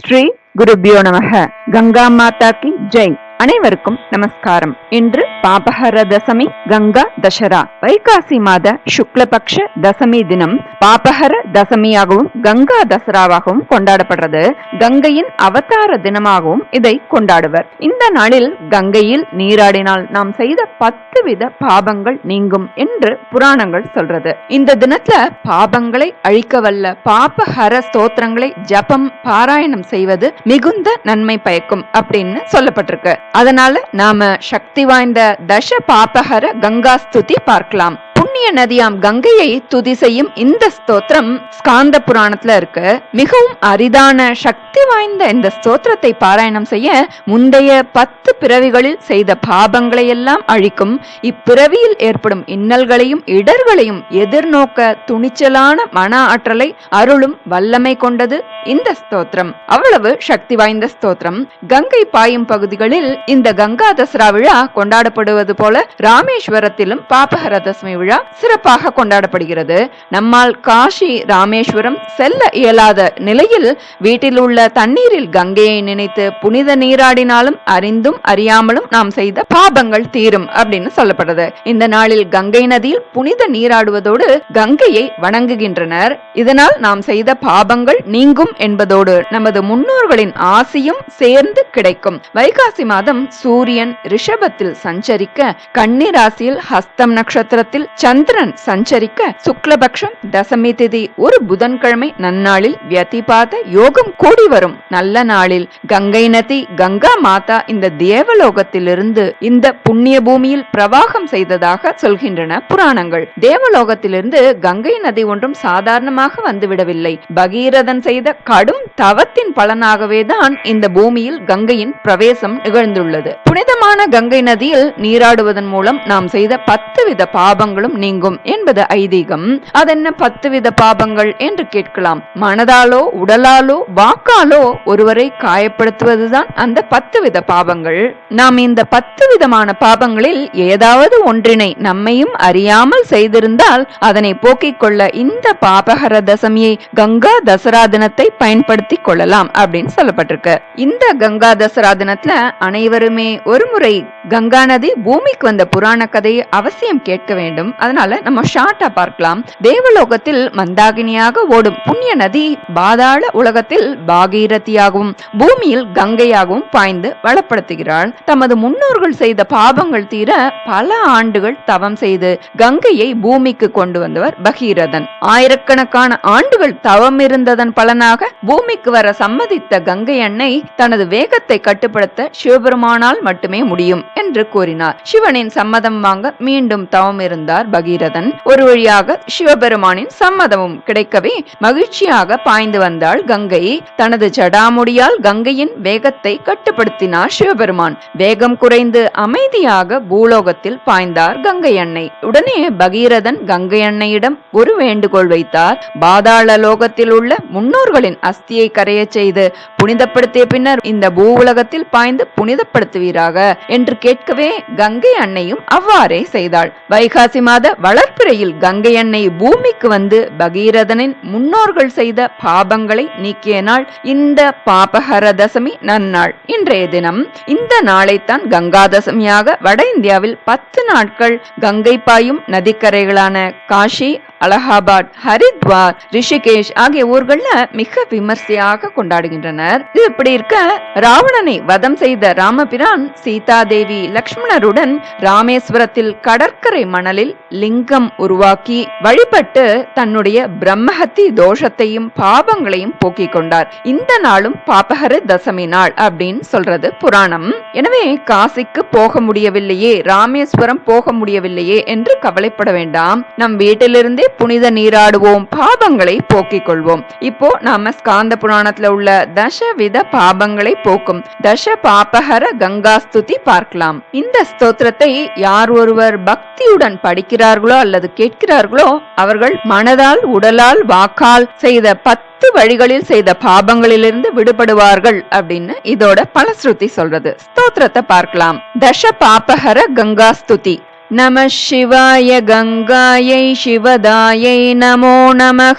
ஸ்ரீ குருபியோ நமக. கங்கா மாதா கி ஜெய். அனைவருக்கும் நமஸ்காரம். இன்று பாபஹர தசமி கங்கா தசரா. வைகாசி மாத சுக்லபக்ஷ தசமி தினம் பாபஹர தசமியாகவும் கங்கா தசராவாகவும் கொண்டாடப்படுறது. கங்கையின் அவதார தினமாகவும் இதை கொண்டாடுவர். இந்த நாளில் கங்கையில் நீராடினால் நாம் செய்த பத்து வித பாபங்கள் நீங்கும் என்று புராணங்கள் சொல்றது. இந்த தினத்துல பாபங்களை அழிக்க வல்ல பாபஹர ஸ்தோத்திரங்களை ஜபம் பாராயணம் செய்வது மிகுந்த நன்மை பயக்கும் அப்படின்னு சொல்லப்பட்டிருக்கு. அதனால நாம சக்தி வாய்ந்த தச பாபஹர கங்கா ஸ்துதி பார்க்கலாம். புண்ணிய நதியாம் கங்கையை துதி செய்யும் இந்த ஸ்தோத்திரம் ஸ்காந்த புராணத்துல இருக்கு. மிகவும் அரிதான சக்தி வாய்ந்த இந்த ஸ்தோத்திரத்தை பாராயணம் செய்ய முந்தைய பத்து பிறவிகளில் செய்த பாபங்களை எல்லாம் அழிக்கும். இப்பிறவியில் ஏற்படும் இன்னல்களையும் இடர்களையும் எதிர்நோக்க துணிச்சலான மன ஆற்றலை அருளும் வல்லமை கொண்டது இந்த ஸ்தோத்திரம். அவ்வளவு சக்தி வாய்ந்த ஸ்தோத்திரம். கங்கை பாயும் பகுதிகளில் இந்த கங்கா தசரா விழா கொண்டாடப்படுவது போல ராமேஸ்வரத்திலும் பாபஹர தசமி விழா சிறப்பாக கொண்டாடப்படுகிறது. நம்மால் காஷி ராமேஸ்வரம் செல்ல இயலாத நிலையில் வீட்டில் உள்ள தண்ணீரில் கங்கையை நினைத்து புனித நீராடினாலும் அறிந்தும் அறியாமலும் நாம் செய்த பாபங்கள் தீரும் அப்படின்னு சொல்லப்படுது. இந்த நாளில் கங்கை நதியில் புனித நீராடுவதோடு கங்கையை வணங்குகின்றனர். இதனால் நாம் செய்த பாபங்கள் நீங்கும் என்பதோடு நமது முன்னோர்களின் ஆசியும் சேர்ந்து கிடைக்கும். வைகாசி மாதம் சூரியன் ரிஷபத்தில் சஞ்சரிக்க கன்னிராசியில் ஹஸ்தம் நட்சத்திரத்தில் சந்திரன் சஞ்சரிக்க சுக்லபக்ஷம் தசமி திதி ஒரு புதன்கிழமை நன்னாளில் வியதிபாத யோகம் கூடி வரும். நல்ல நாளில் கங்கை நதி கங்கா மாதா இந்த தேவலோகத்திலிருந்து இந்த புண்ணிய பூமியில் பிரவாகம் செய்ததாக சொல்கின்றன புராணங்கள். தேவலோகத்திலிருந்து கங்கை நதி ஒன்றும் சாதாரணமாக வந்துவிடவில்லை. பகீரதன் செய்த கடும் தவத்தின் பலனாகவே தான் இந்த பூமியில் கங்கையின் பிரவேசம் நிகழ்ந்துள்ளது. புனிதமான கங்கை நதியில் நீராடுவதன் மூலம் நாம் செய்த பத்து வித பாபங்களும் நீங்கும் என்பது ஐதீகம். அதென்ன பத்து வித பாபங்கள் என்று கேட்கலாம். மனதாலோ உடலாலோ வாக்காலோ ஒருவரை காயப்படுத்துவதுதான் அந்த பத்து வித பாபங்கள். நாம் இந்த பத்து விதமான பாபங்களில் ஏதாவது ஒன்றினை நம்மையும் அறியாமல் செய்திருந்தால் அதனை போக்கிக் கொள்ள இந்த பாபகர தசமியை கங்கா தசரா தினத்தை பயன்படுத்தி கொள்ளலாம் அப்படின்னு சொல்லப்பட்டிருக்கு. இந்த கங்கா தசரா தினத்துல அனைவருமே ஒரு முறை கங்கா நதி பூமிக்கு வந்த புராண கதையை அவசியம் கேட்க வேண்டும். அதனால நம்ம ஷார்ட்டா பார்க்கலாம். தேவலோகத்தில் மந்தாகினியாக ஓடும் புண்ணிய நதி பாதாள உலகத்தில் பாகீரதியாகவும் பூமியில் கங்கையாகவும் பாய்ந்து வளப்படுத்துகிறாள். தமது முன்னோர்கள் செய்த பாபங்கள் தீர பல ஆண்டுகள் தவம் செய்து கங்கையை பூமிக்கு கொண்டு வந்தவர் பகீரதன். ஆயிரக்கணக்கான ஆண்டுகள் தவம் இருந்ததன் பலனாக பூமிக்கு வர சம்மதித்த கங்கை அன்னை தனது வேகத்தை கட்டுப்படுத்த சிவபெருமானால் மட்டுமே முடியும் என்று கூறினார். சிவனின் சம்மதம் வாங்க மீண்டும் தவம் இருந்தார் பகீரதன். ஒரு வழியாக சிவபெருமானின் சம்மதமும் கிடைக்கவே மகிழ்ச்சியாக பாய்ந்து வந்தாள் கங்கை. தனது ஜடாமுடியால் கங்கையின் வேகத்தை கட்டுப்படுத்தினார் சிவபெருமான். வேகம் குறைந்து அமைதியாக பூலோகத்தில் பாய்ந்தார் கங்கை அன்னை. உடனே பகீரதன் கங்கை அன்னையிடம் ஒரு வேண்டுகோள் வைத்தார். பாதாள லோகத்தில் உள்ள முன்னோர்களின் அஸ்தியை கரைய செய்து புனிதப்படுத்திய பின்னர் இந்த பூ உலகத்தில் பாய்ந்து புனிதப்படுத்துவீராக என்று கேட்கவே கங்கை அன்னையும் அவ்வாறே செய்தாள். வைகாசி மாத வளர்ப்பிறையில் கங்கை அன்னை பூமிக்கு வந்து பகீரதனின் முன்னோர்கள் செய்த பாபங்களை நீக்கிய நாள் இந்த பாபஹர தசமி நன்னாள். இன்றைய தினம் இந்த நாளைத்தான் கங்கா தசமியாக வட இந்தியாவில் பத்து நாட்கள் கங்கை பாயும் நதிக்கரைகளான காஷி அலகாபாத் ஹரித்வார் ரிஷிகேஷ் ஆகிய ஊர்கள்ல மிக விமர்சையாக கொண்டாடுகின்றனர். இது இப்படி இருக்க? ராவணனை வதம் செய்த ராமபிரான் சீதா தேவி லக்ஷ்மணருடன் ராமேஸ்வரத்தில் கடற்கரை மணலில் லிங்கம் உருவாக்கி வழிபட்டு தன்னுடைய பிரம்மஹத்தி தோஷத்தையும் பாபங்களையும் போக்கிக் கொண்டார். இந்த நாளும் பாபஹர தசமி நாள் அப்படின்னு சொல்றது புராணம். எனவே காசிக்கு போக முடியவில்லையே ராமேஸ்வரம் போக முடியவில்லையே என்று கவலைப்பட வேண்டாம். நம் வீட்டிலிருந்தே புனித நீராடுவோம் பாபங்களை போக்கிக் கொள்வோம் இப்போ நாம ஸ்காந்த புராணத்துல உள்ள தசவித பாபங்களை போக்கும் தச பாபஹர கங்கா ஸ்துதி பார்க்கலாம். இந்த ஸ்தோத்திரத்தை யார் ஒருவர் பக்தியுடன் படிக்கிறார்களோ அல்லது கேட்கிறார்களோ அவர்கள் மனதால் உடலால் வாக்கால் செய்த பத்து வழிகளில் செய்த பாபங்களிலிருந்து விடுபடுவார்கள் அப்படின்னு இதோட பலஸ்ருதி சொல்றது. ஸ்தோத்திரத்தை பார்க்கலாம். தச பாபஹர கங்கா ஸ்துதி. नमः शिवाय गङ्गायै शिवदायै नमो नमः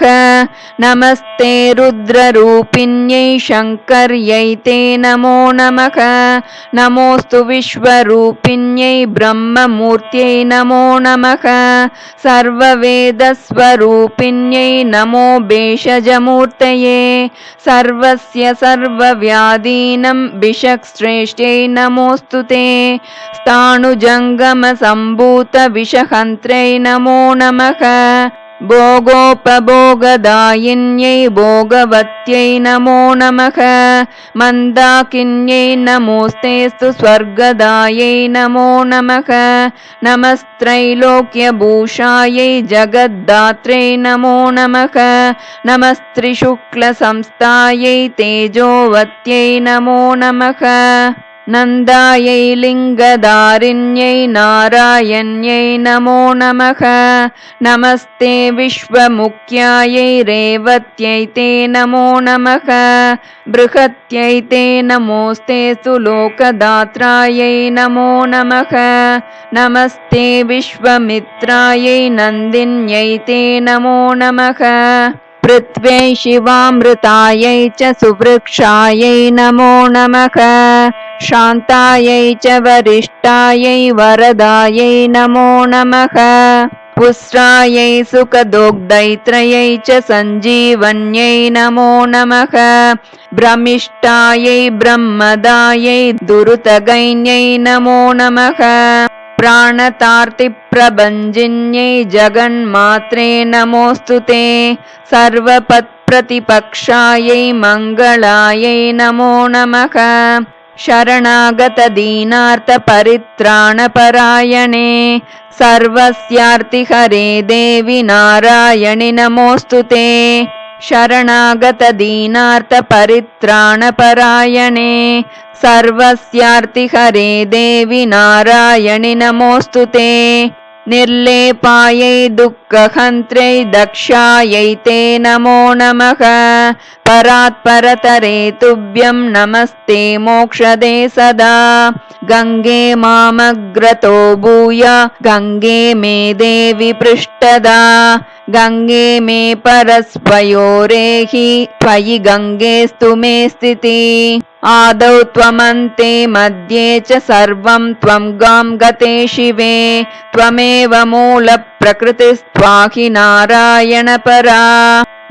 नमस्ते रुद्ररूपिण्यै शङ्कर्यै ते नमो नमः नमोऽस्तु विश्वरूपिण्यै ब्रह्ममूर्त्यै नमो नमः सर्ववेदस्वरूपिण्यै नमो भेषजमूर्तये सर्वस्य सर्वव्याधीनं विषक्श्रेष्ठ्यै नमोऽस्तु ते स्थाणुजङ्गमसम्भ स्थाणुजङ्गमसम्भूतविषहन्त्र्यै नमो नमः भोगोपभोगदायिन्यै भोगवत्यै नमो नमः मन्दाकिन्यै नमोऽस्तेऽस्तु स्वर्गदायै नमो नमः नमस्त्रैलोक्यभूषायै जगद्दात्रे नमो नमः नमस्त्रिशुक्लसंस्थायै तेजोवत्यै नमो नमः नन्दायै लिङ्गदारिण्यै नारायण्यै नमो नमः नमस्ते विश्वमुख्यायै रेवत्यै ते नमो नमः बृहत्यै ते नमोऽस्ते सुलोकदात्रायै नमो नमः नमस्ते विश्वमित्रायै नन्दिन्यै ते नमो नमः पृथ्व्यै शिवामृतायै च सुवृक्षायै नमो नमः शान्तायै च वरिष्ठायै वरदायै नमो नमः पुस्रायै सुखदोग्धैत्रयै च सञ्जीवन्यै नमो नमः भ्रमिष्ठायै ब्रह्मदायै दुरुतगैन्यै नमो नमः प्राणतार्तिप्रभञ्जिन्यै जगन्मात्रे नमोऽस्तु ते। सर्वपत्प्रतिपक्षायै मङ्गलायै नमो नमः। शरणागतदीनार्थपरित्राणपरायणे। सर्वस्यार्तिहरे देवि नारायणि नमोऽस्तु ते शरणागतदीनार्थपरित्राणपरायणे सर्वस्यार्तिहरे देवि नारायणि नमोऽस्तु ते निर्लेपायै दुःखहन्त्र्यै दक्षायै ते नमो नमः। परात्परतरे तुभ्यं नमस्ते मोक्षदे सदा। गङ्गे मामग्रतो भूय गङ्गे मे देवि पृष्ठदा। गङ्गे मे परस्पयोरेहि त्वयि गङ्गेस्तु मे स्थितिः आदौ त्वमन्ते मध्ये च सर्वं त्वं गां गते शिवे त्वमेव मूलप्रकृतिस्त्वाहि नारायणपरा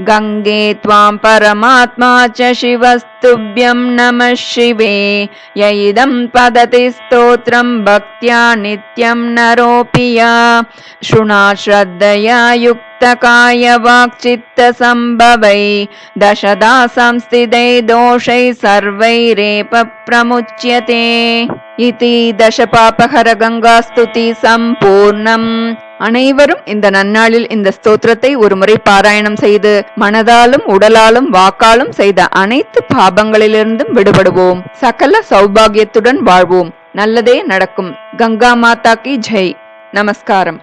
गङ्गे त्वाम् परमात्मा च शिवस्तुभ्यम् नमः शिवे। य इदम् पदति स्तोत्रम् भक्त्या नित्यम् न रोपिया शृणा श्रद्धया युक्तकाय वाक्चित्तसम्भवै। दशदा संस्थितै दोषै सर्वैरेपप्रमुच्यते। इति दशपापहरगङ्गास्तुति सम्पूर्णम् அனைவரும் இந்த நன்னாளில் இந்த ஸ்தோத்திரத்தை ஒரு முறை பாராயணம் செய்து மனதாலும் உடலாலும் வாக்காலும் செய்த அனைத்து பாபங்களிலிருந்தும் விடுபடுவோம். சகல சௌபாகியத்துடன் வாழ்வோம். நல்லதே நடக்கும். கங்கா மாதா கி ஜெய். நமஸ்காரம்.